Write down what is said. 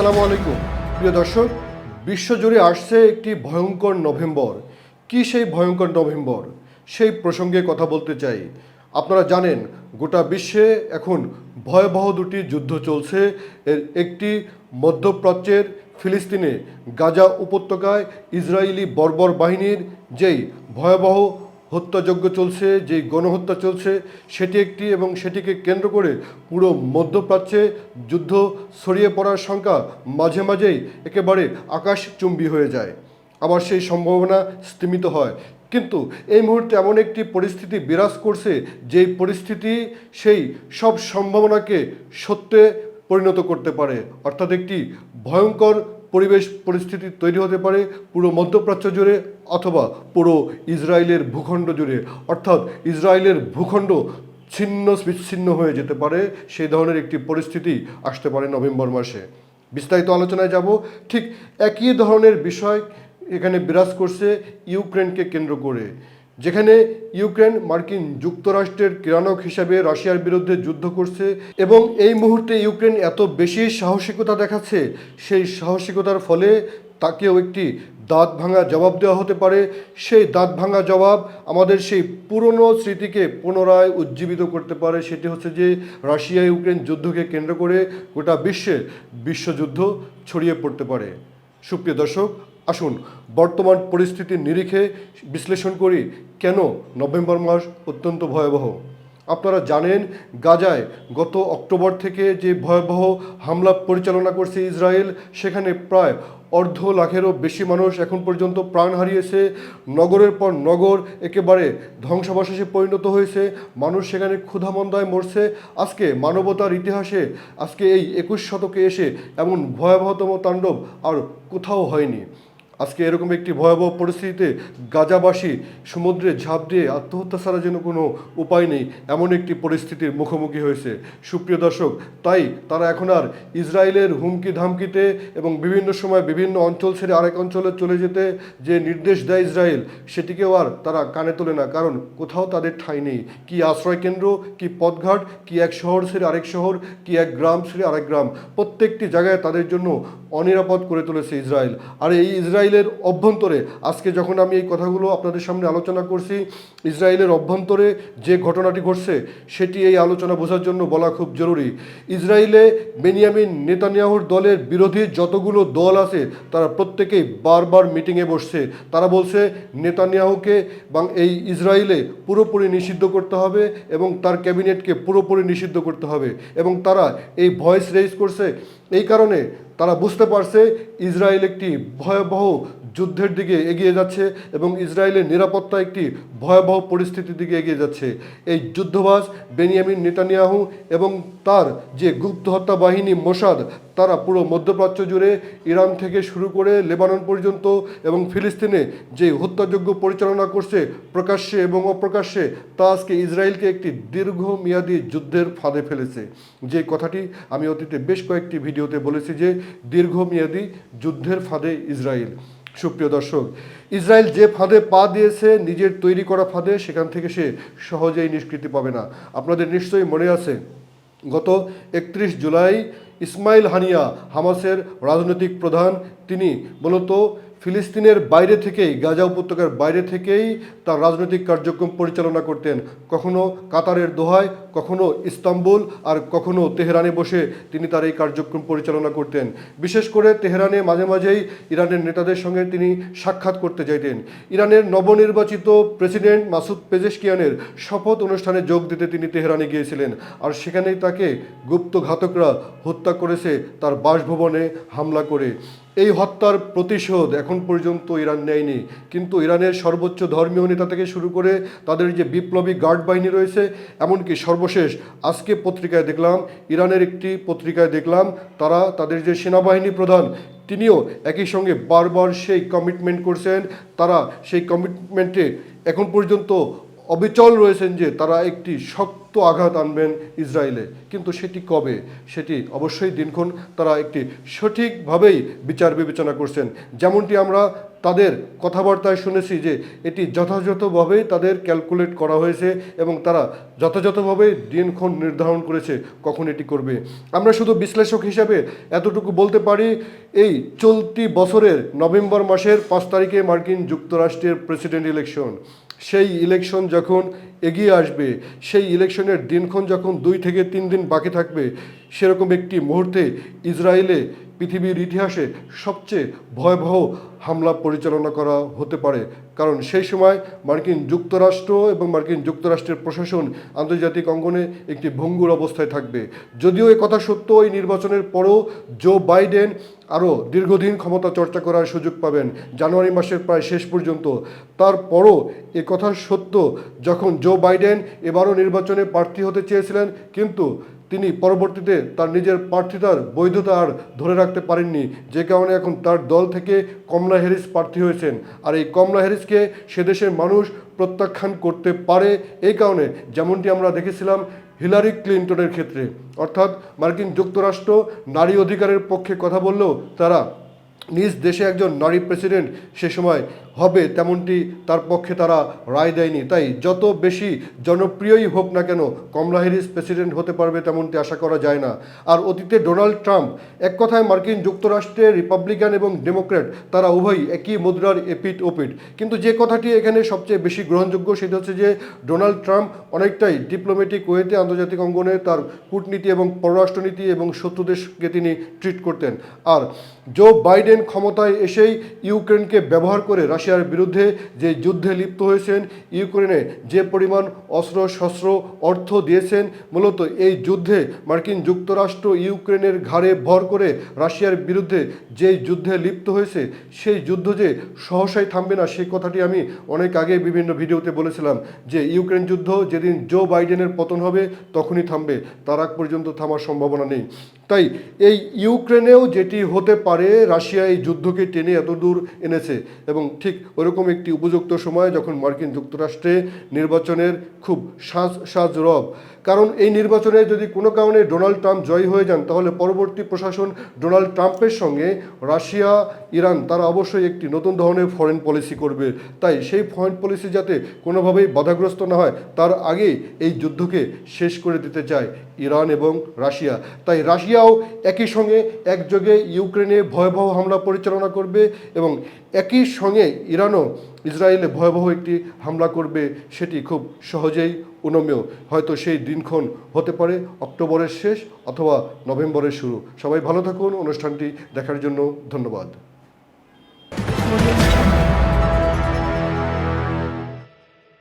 আসসালামু আলাইকুম। প্রিয় দর্শক, বিশ্বজুড়ে আসছে একটি ভয়ঙ্কর নভেম্বর। কি সেই ভয়ঙ্কর নভেম্বর? সেই প্রসঙ্গে কথা বলতে চাই। আপনারা জানেন, গোটা বিশ্বে এখন ভয়াবহ দুটি যুদ্ধ চলছে। এর একটি মধ্যপ্রাচ্যের ফিলিস্তিনে গাজা উপত্যকায় ইসরায়েলি বর্বর বাহিনীর যেই ভয়াবহ হত্যাযজ্ঞ চলছে যে গণহত্যা চলছে, সেটি একটি এবং সেটিকে কেন্দ্র করে পুরো মধ্যপ্রাচ্যে যুদ্ধ ছড়িয়ে পড়ার সংখ্যা মাঝে মাঝেই একেবারে আকাশচুম্বী হয়ে যায়। আবার সেই সম্ভাবনা স্তীমিত হয়। কিন্তু এই মুহূর্তে এমন একটি পরিস্থিতি বিরাজ করছে, যেই পরিস্থিতি সেই সব সম্ভাবনাকে সত্যে পরিণত করতে পারে। অর্থাৎ একটি ভয়ঙ্কর পরিবেশ পরিস্থিতি তৈরি হতে পারে পুরো মধ্যপ্রাচ্য জুড়ে অথবা পুরো ইসরায়েলের ভূখণ্ড জুড়ে। অর্থাৎ ইসরায়েলের ভূখণ্ড ছিন্ন বিচ্ছিন্ন হয়ে যেতে পারে, সেই ধরনের একটি পরিস্থিতি আসতে পারে নভেম্বর মাসে। বিস্তারিত আলোচনায় যাব। ঠিক একই ধরনের বিষয় এখানে বিরাজ করছে ইউক্রেনকে কেন্দ্র করে। যেখানে ইউক্রেন মার্কিন যুক্তরাষ্ট্রের কিরানক হিসাবে রাশিয়ার বিরুদ্ধে যুদ্ধ করছে এবং এই মুহূর্তে ইউক্রেন এত বেশি সাহসিকতা দেখাচ্ছে, সেই সাহসিকতার ফলে তাকেও একটি দাঁত ভাঙা জবাব দেওয়া হতে পারে। সেই দাঁত ভাঙা জবাব আমাদের সেই পুরনো স্মৃতিকে পুনরায় উজ্জীবিত করতে পারে। সেটি হচ্ছে যে রাশিয়া ইউক্রেন যুদ্ধকে কেন্দ্র করে গোটা বিশ্বে বিশ্বযুদ্ধ ছড়িয়ে পড়তে পারে। সুপ্রিয় দর্শক আসুন, বর্তমান পরিস্থিতির নিরিখে বিশ্লেষণ করি কেন নভেম্বর মাস অত্যন্ত ভয়াবহ। আপনারা জানেন, গাজায় গত অক্টোবর থেকে যে ভয়াবহ হামলা পরিচালনা করছে ইসরায়েল, সেখানে প্রায় অর্ধ লাখেরও বেশি মানুষ এখন পর্যন্ত প্রাণ হারিয়েছে। নগরের পর নগর একেবারে ধ্বংসাবশেষে পরিণত হয়েছে। মানুষ সেখানে ক্ষুধামন্দায় মরছে। আজকে মানবতার ইতিহাসে আজকে এই একুশ শতকে এসে এমন ভয়াবহতম তাণ্ডব আর কোথাও হয়নি। আজকে এরকম একটি ভয়াবহ পরিস্থিতিতে গাজাবাসী সমুদ্রে ঝাঁপ দিয়ে আত্মহত্যা ছাড়া যেন কোনো উপায় নেই, এমন একটি পরিস্থিতির মুখোমুখি হয়েছে। সুপ্রিয় দর্শক, তাই তারা এখন আর ইসরায়েলের হুমকি ধামকিতে এবং বিভিন্ন সময় বিভিন্ন অঞ্চল ছেড়ে আরেক অঞ্চলে চলে যেতে যে নির্দেশ দেয় ইসরায়েল, সেটিকেও আর তারা কানে তোলে না। কারণ কোথাও তাদের ঠাঁই নেই। কি আশ্রয় কেন্দ্র কি পথঘাট, কি এক শহর ছেড়ে আরেক শহর, কি এক গ্রাম ছেড়ে আরেক গ্রাম। প্রত্যেকটি জায়গায় তাদের জন্য অনিরাপদ করে তুলেছে ইসরায়েল। আর এই ইসরায়েলের অভ্যন্তরে, আজকে যখন আমি এই কথাগুলো আপনাদের সামনে আলোচনা করছি, ইসরায়েলের অভ্যন্তরে যে ঘটনাটি ঘটছে, সেটি এই আলোচনা বোঝার জন্য বলা খুব জরুরি। ইসরায়েলে বেনিয়ামিন নেতানিয়াহুর দলের বিরোধী যতগুলো দল আছে, তারা প্রত্যেকেই বারবার মিটিংয়ে বসছে। তারা বলছে, নেতানিয়াহুকে এবং এই ইসরায়েলে পুরোপুরি নিষিদ্ধ করতে হবে এবং তার ক্যাবিনেটকে পুরোপুরি নিষিদ্ধ করতে হবে। এবং তারা এই ভয়েস রেজ করছে। এই কারণে তারা বুঝতে পারছে ইসরায়েল একটি ভয়াবহ যুদ্ধের দিকে এগিয়ে যাচ্ছে এবং ইসরায়েলের নিরাপত্তা একটি ভয়াবহ পরিস্থিতির দিকে এগিয়ে যাচ্ছে। এই যুদ্ধবাজ বেনিয়ামিন নেতানিয়াহু এবং তার যে গুপ্ত হত্যা বাহিনী মোসাদ, তারা পুরো মধ্যপ্রাচ্য জুড়ে ইরান থেকে শুরু করে লেবানন পর্যন্ত এবং ফিলিস্তিনে যে হত্যাযজ্ঞ পরিচালনা করছে প্রকাশ্যে এবং অপ্রকাশ্যে, তা আজকে ইসরায়েলকে একটি দীর্ঘমেয়াদী যুদ্ধের ফাঁদে ফেলেছে। যে কথাটি আমি অতীতে বেশ কয়েকটি ভিডিওতে বলেছি যে, দীর্ঘমেয়াদী যুদ্ধের ফাঁদে ইসরায়েল। সুপ্রিয় দর্শক, ইসরায়েল যে ফাঁদে পা দিয়েছে, নিজের তৈরি করা ফাঁদে, সেখান থেকে সে সহজেই নিষ্কৃতি পাবে না। আপনাদের নিশ্চয়ই মনে আছে, গত একত্রিশ জুলাই ইসমাইল হানিয়া, হামাসের রাজনৈতিক প্রধান, তিনি মূলত ফিলিস্তিনের বাইরে থেকেই, গাজা উপত্যকার বাইরে থেকেই তার রাজনৈতিক কার্যক্রম পরিচালনা করতেন। কখনো কাতারের দোহায়, কখনো ইস্তাম্বুল, আর কখনো তেহরানে বসে তিনি তার এই কার্যক্রম পরিচালনা করতেন। বিশেষ করে তেহরানে মাঝে মাঝেই ইরানের নেতাদের সঙ্গে তিনি সাক্ষাৎ করতে চাইতেন ইরানের নবনির্বাচিত প্রেসিডেন্ট মাসুদ পেজেশকিয়ানের শপথ অনুষ্ঠানে যোগ দিতে তিনি তেহরানে গিয়েছিলেন, আর সেখানেই তাকে গুপ্ত ঘাতকরা হত্যা করেছে তার বাসভবনে হামলা করে। এই হত্যার প্রতিশোধ এখন পর্যন্ত ইরান নেয়নি। কিন্তু ইরানের সর্বোচ্চ ধর্মীয় নেতা থেকে শুরু করে তাদের যে বিপ্লবী গার্ড বাহিনী রয়েছে, এমনকি সর্বশেষ আজকে পত্রিকায় দেখলাম, ইরানের একটি পত্রিকায় দেখলাম, তারা তাদের যে সেনাবাহিনী প্রধান, তিনিও একই সঙ্গে বারবার সেই কমিটমেন্ট করছেন। তারা সেই কমিটমেন্টে এখন পর্যন্ত অবিচল রয়েছেন যে তারা একটি শক্ত আঘাত আনবেন ইসরায়েলে। কিন্তু সেটি কবে? সেটি অবশ্যই দিনক্ষণ তারা একটি সঠিকভাবেই বিচার বিবেচনা করছেন। যেমনটি আমরা তাদের কথাবার্তায় শুনেছি যে এটি যথাযথভাবে তাদের ক্যালকুলেট করা হয়েছে এবং তারা যথাযথভাবে দিনক্ষণ নির্ধারণ করেছে কখন এটি করবে। আমরা শুধু বিশ্লেষক হিসাবে এতটুকু বলতে পারি, এই চলতি বছরের নভেম্বর মাসের পাঁচ তারিখে মার্কিন যুক্তরাষ্ট্রের প্রেসিডেন্ট ইলেকশন সেই ইলেকশন যখন এগিয়ে আসবে, সেই ইলেকশনের দিনক্ষণ যখন দুই থেকে তিন দিন বাকি থাকবে, সেরকম একটি মুহূর্তে ইসরায়েলে পৃথিবীর ইতিহাসে সবচেয়ে ভয়াবহ হামলা পরিচালনা করা হতে পারে। কারণ সেই সময় মার্কিন যুক্তরাষ্ট্র এবং মার্কিন যুক্তরাষ্ট্রের প্রশাসন আন্তর্জাতিক অঙ্গনে একটি ভঙ্গুর অবস্থায় থাকবে। যদিও এ কথা সত্য, এই নির্বাচনের পরও জো বাইডেন আরও দীর্ঘদিন ক্ষমতা চর্চা করার সুযোগ পাবেন, জানুয়ারি মাসের প্রায় শেষ পর্যন্ত। তারপরও এ কথা সত্য, যখন জো বাইডেন এবারও নির্বাচনে প্রার্থী হতে চেয়েছিলেন, কিন্তু তিনি পরবর্তীতে তার নিজের প্রার্থিতার বৈধতা আর ধরে রাখতে পারেননি। যে কারণে এখন তার দল থেকে কমলা হ্যারিস প্রার্থী হয়েছেন। আর এই কমলা হ্যারিসকে সেদেশের মানুষ প্রত্যাখ্যান করতে পারে এই কারণে যেমনটি আমরা দেখেছিলাম হিলারি ক্লিন্টনের ক্ষেত্রে। অর্থাৎ মার্কিন যুক্তরাষ্ট্র নারী অধিকারের পক্ষে কথা বললেও তারা নিজ দেশে একজন নারী প্রেসিডেন্ট সে সময় হবে তেমনটি তার পক্ষে তারা রায় দেয়নি। তাই যত বেশি জনপ্রিয়ই হোক না কেন কমলা হ্যারিস প্রেসিডেন্ট হতে পারবে তেমনটি আশা করা যায় না। আর অতীতে ডোনাল্ড ট্রাম্প এক কথায় মার্কিন যুক্তরাষ্ট্রের রিপাবলিকান এবং ডেমোক্র্যাট, তারা উভয়ই একই মুদ্রার এপিট ওপিট কিন্তু যে কথাটি এখানে সবচেয়ে বেশি গ্রহণযোগ্য সেটা হচ্ছে যে ডোনাল্ড ট্রাম্প অনেকটাই ডিপ্লোম্যাটিক ওয়েতে আন্তর্জাতিক অঙ্গনে তার কূটনীতি এবং পররাষ্ট্রনীতি এবং শত্রু দেশকে তিনি ট্রিট করতেন। আর জো বাইডেন ক্ষমতায় এসেই ইউক্রেনকে ব্যবহার করে রাশিয়ার বিরুদ্ধে যে যুদ্ধে লিপ্ত হয়েছেন ইউক্রেনে, যে পরিমাণ অস্ত্র, শস্ত্র, অর্থ দিয়েছেন, মূলত এই যুদ্ধে মার্কিন যুক্তরাষ্ট্র ইউক্রেনের ঘাড়ে ভর করে রাশিয়ার বিরুদ্ধে যে যুদ্ধে লিপ্ত হয়েছে, সেই যুদ্ধ যে সহসাই থামবে না সেই কথাটি আমি অনেক আগে বিভিন্ন ভিডিওতে বলেছিলাম যে ইউক্রেন যুদ্ধ যেদিন জো বাইডেনের পতন হবে, তখনই থামবে। তার আগ পর্যন্ত থামার সম্ভাবনা নেই। তাই এই ইউক্রেনেও যেটি হতে পারে, রাশিয়া এই যুদ্ধকে টেনে এত দূর এনেছে এবং ঠিক ওরকম একটি উপযুক্ত সময় যখন মার্কিন যুক্তরাষ্ট্রে নির্বাচনের খুব সাজ সাজ রব কারণ এই নির্বাচনে যদি কোনো কারণে ডোনাল্ড ট্রাম্প জয়ী হয়ে যান, তাহলে পরবর্তী প্রশাসন ডোনাল্ড ট্রাম্পের সঙ্গে রাশিয়া, ইরান, তারা অবশ্যই একটি নতুন ধরনের ফরেন পলিসি করবে। তাই সেই ফরেন পলিসি যাতে কোনোভাবেই বাধাগ্রস্ত না হয়, তার আগেই এই যুদ্ধকে শেষ করে দিতে চায় ইরান এবং রাশিয়া। তাই রাশিয়াও একই সঙ্গে একযোগে ইউক্রেনে ভয়াবহ হামলা পরিচালনা করবে এবং একই সঙ্গে ইরানও ইসরায়েলে ভয়াবহ একটি হামলা করবে সেটি খুব সহজেই উনমেয়। হয়তো সেই দিনক্ষণ হতে পারে অক্টোবরের শেষ অথবা নভেম্বরের শুরু। সবাই ভালো থাকুন, অনুষ্ঠানটি দেখার জন্য ধন্যবাদ।